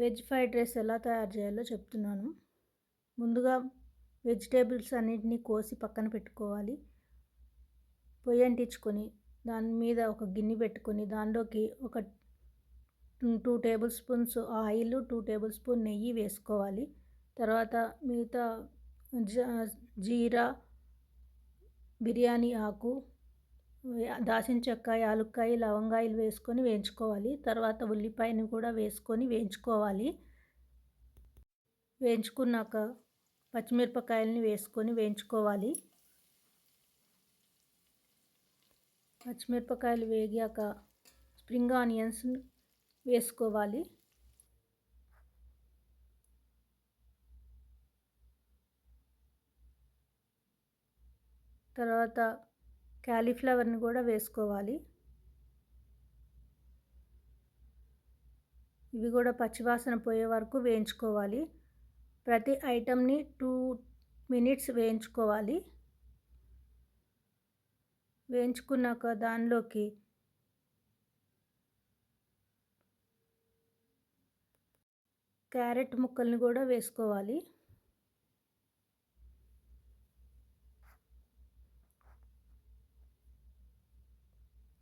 Veg fried rice ఎలా తయారు చేయాలో చెప్తున్నాను. ముందుగా వెజిటేబుల్స్ అన్నిటినీ కోసి పక్కన పెట్టుకోవాలి. పొయ్యి అంటించుకొని దాని మీద ఒక గిన్నె పెట్టుకొని దానిలోకి ఒక two tablespoons oil two tablespoon నెయ్యి వేసుకోవాలి. తర్వాత మిగతా జీరా బిర్యానీ ఆకు దాసిన చెక్క యాలుక్కాయ లవంగాయలు వేసుకొని వేయించుకోవాలి. తర్వాత ఉల్లిపాయని కూడా వేసుకొని వేయించుకోవాలి. వేయించుకున్నాక పచ్చిమిరపకాయలని వేసుకొని వేయించుకోవాలి. పచ్చిమిరపకాయలు వేగాక స్ప్రింగ్ ఆనియన్స్ వేసుకోవాలి. తర్వాత క్యాలీఫ్లవర్ని కూడా వేసుకోవాలి. ఇవి కూడా పచ్చివాసన పోయే వరకు వేయించుకోవాలి. ప్రతి ఐటమ్ని టూ మినిట్స్ వేయించుకోవాలి. వేయించుకున్నాక దానిలోకి క్యారెట్ ముక్కల్ని కూడా వేసుకోవాలి.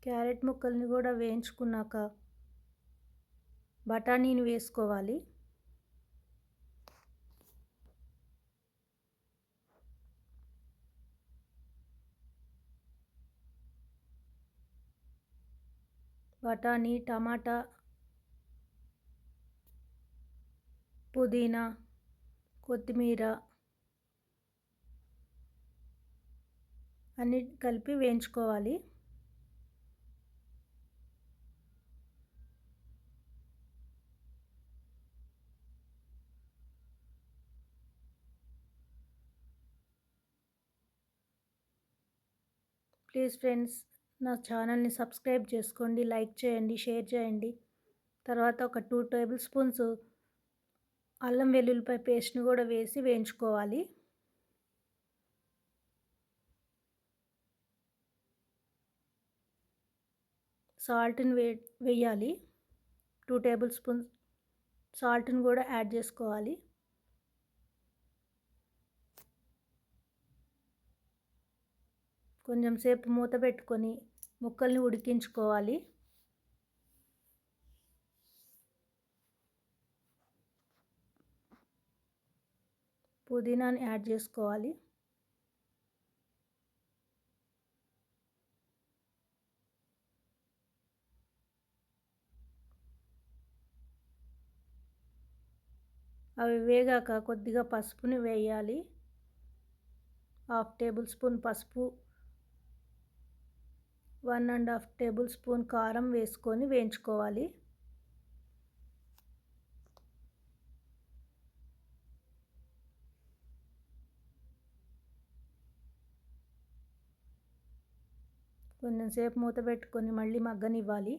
క్యారెట్ ముక్కల్ని కూడా వేయించుకున్నాక బఠానీని వేసుకోవాలి. బఠానీ టమాటా పుదీనా కొత్తిమీర అన్ని కలిపి వేయించుకోవాలి. ప్లీజ్ ఫ్రెండ్స్ నా ఛానల్ని సబ్స్క్రైబ్ చేసుకోండి లైక్ చేయండి షేర్ చేయండి. తర్వాత ఒక టూ టేబుల్ స్పూన్స్ అల్లం వెల్లుల్లిపాయ పేస్ట్ని కూడా వేసి వేయించుకోవాలి. సాల్ట్ని వే వేయాలి. టూ టేబుల్ స్పూన్స్ సాల్ట్ని కూడా యాడ్ చేసుకోవాలి. కొంచెం సేపు మూత పెట్టుకొని ముక్కల్ని ఉడికించుకోవాలి. పుదీనాని యాడ్ చేసుకోవాలి. అవి వేగాక కొద్దిగా పసుపుని వేయాలి. హాఫ్ టేబుల్ స్పూన్ పసుపు one and half tablespoon కారం వేసుకొని వేయించుకోవాలి. కొంచెం సేపు మూత పెట్టుకొని మళ్ళీ మగ్గనివ్వాలి.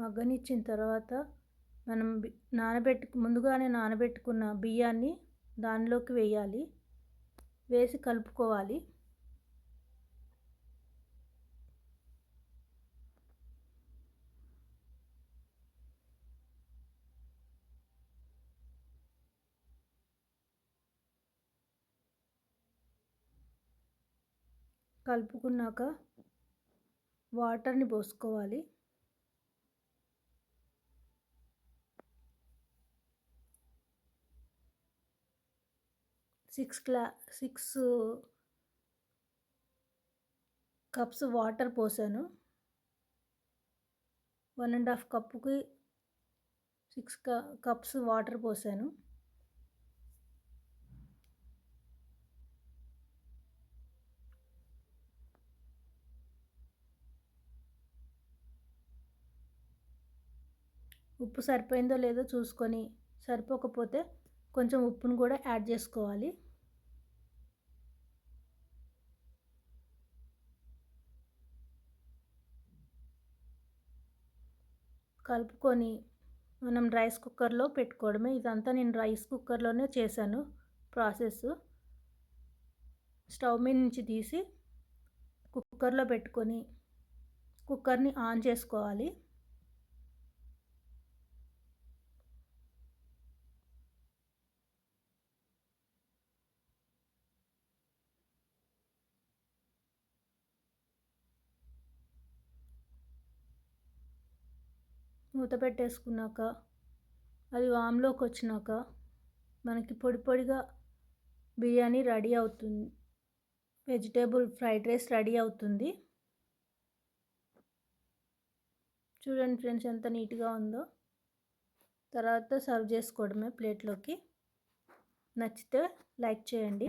మగ్గనిచ్చిన తర్వాత మనం నానబెట్టు ముందుగానే నానబెట్టుకున్న బియ్యాన్ని దానిలోకి వేయాలి. వేసి కలుపుకోవాలి. కలుపుకున్నాక వాటర్ని పోసుకోవాలి. సిక్స్ క్లా సిక్స్ కప్స్ వాటర్ పోసాను. వన్ అండ్ హాఫ్ కప్పుకి సిక్స్ కప్స్ వాటర్ పోసాను. ఉప్పు సరిపోయిందో లేదో చూసుకొని సరిపోకపోతే కొంచెం ఉప్పును కూడా యాడ్ చేసుకోవాలి. కలుపుకొని మనం రైస్ కుక్కర్లో పెట్టుకోవడమే. ఇదంతా నేను రైస్ కుక్కర్లోనే చేశాను ప్రాసెస్. స్టవ్ మీద నుంచి తీసి కుక్కర్లో పెట్టుకొని కుక్కర్ని ఆన్ చేసుకోవాలి. మూత పెట్టేసుకున్నాక అది వామ్లోకి వచ్చినాక మనకి పొడి పొడిగా బిర్యానీ రెడీ అవుతుంది. వెజిటేబుల్ ఫ్రైడ్ రైస్ రెడీ అవుతుంది. చూడండి ఫ్రెండ్స్ ఎంత నీట్గా ఉందో. తర్వాత సర్వ్ చేసుకోవడమే ప్లేట్లోకి. నచ్చితే లైక్ చేయండి.